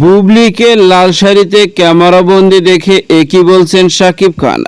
বুবলিকে লাল শাড়িতে ক্যামেরাবন্দি দেখে একই বলছেন শাকিব খান।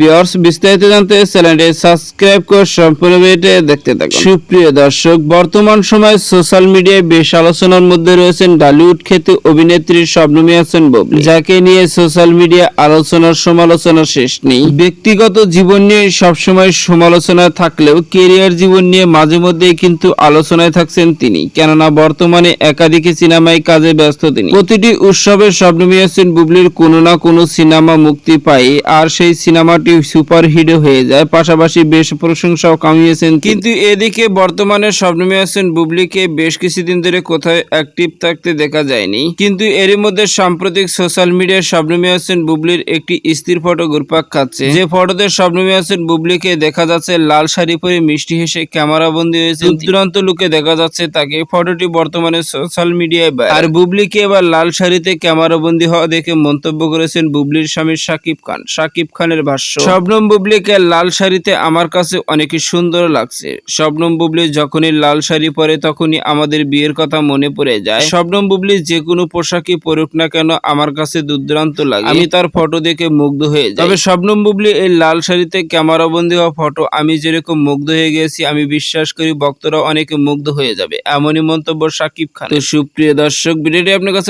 ভিউয়ার্স, বিস্তারিত জানতে চ্যানেলটি সাবস্ক্রাইব করে সম্পূর্ণ ভিডিওটি দেখতে থাকুন। সুপ্রিয় দর্শক, বর্তমান সময়ে সোশ্যাল মিডিয়ায় বেশ আলোচনার মধ্যে রয়েছেন ডালিউড খ্যাতি অভিনেত্রী শবনমী হাসান বুবলি। যাকে নিয়ে সোশ্যাল মিডিয়া আলোচনার সমালোচনা শেষ নেই। ব্যক্তিগত জীবন নিয়ে সবসময় সমালোচনা থাকলেও কেরিয়ার জীবন নিয়ে মাঝে মধ্যেই কিন্তু আলোচনায় থাকছেন তিনি। কেননা বর্তমানে একাধিক সিনেমায় কাজে ব্যস্ত তিনি। প্রতিটি উৎসবে শবনমী হাসান বুবলির কোনো না কোনো সিনেমা মুক্তি পায়, আর সেই সিনেমাটি সুপার হিট হয়ে যায়। পাশাপাশি বেশ প্রশংসাও কামিয়েছেন কিন্তু এদিকে বর্তমানে শবনমী হাসান বুবলিকে বেশ কিছুদিন ধরে কোথাও অ্যাক্টিভ থাকতে দেখা যায়নি। কিন্তু এরই মধ্যে সাম্প্রতিক সোশ্যাল মিডিয়ায় শবনমী হাসান বুবলির একটি স্থির ফটো ঘুরপাক খাচ্ছে। যে ফটোতে শবনমী হাসান বুবলিকে দেখা যাচ্ছে, লাল শাড়ি পরে মিষ্টি হেসে ক্যামেরা বন্দি হয়েছে। দুরান্ত লুকে দেখা যাচ্ছে তাকে। ফটোটি বর্তমানে সোশ্যাল মিডিয়ায় আর বুবলিকে এবার লাল শাড়িতে ক্যামেরা বন্দি হওয়া দেখে মন্তব্য করেছেন বুবলির স্বামী সাকিব খান। সাকিব খানের ভাষ্য, শবনম বুবলিকে লাল শাড়িতে আমার কাছে অনেক সুন্দর লাগছে। শবনম বুবলি যখনই লাল শাড়ি পরে তখনই আমাদের বিয়ের কথা মনে পড়ে যায়। শবনম বুবলি যে কোনো পোশাকই পরুক না কেন আমার কাছে দুর্দান্ত লাগে। আমি তার ফটো দেখে মুগ্ধ হয়ে যাই। তবে শবনম বুবলি এই লাল শাড়িতে ক্যামেরা বন্দি হওয়া ফটো আমি যেরকম মুগ্ধ হয়ে গেছি, আমি বিশ্বাস করি ভক্তরা অনেকে মুগ্ধ হয়ে যাবে। এমনই মন্তব্য সাকিব খান তো সুপ্রিয় দর্শক, ভিডিওটি আপনার কাছে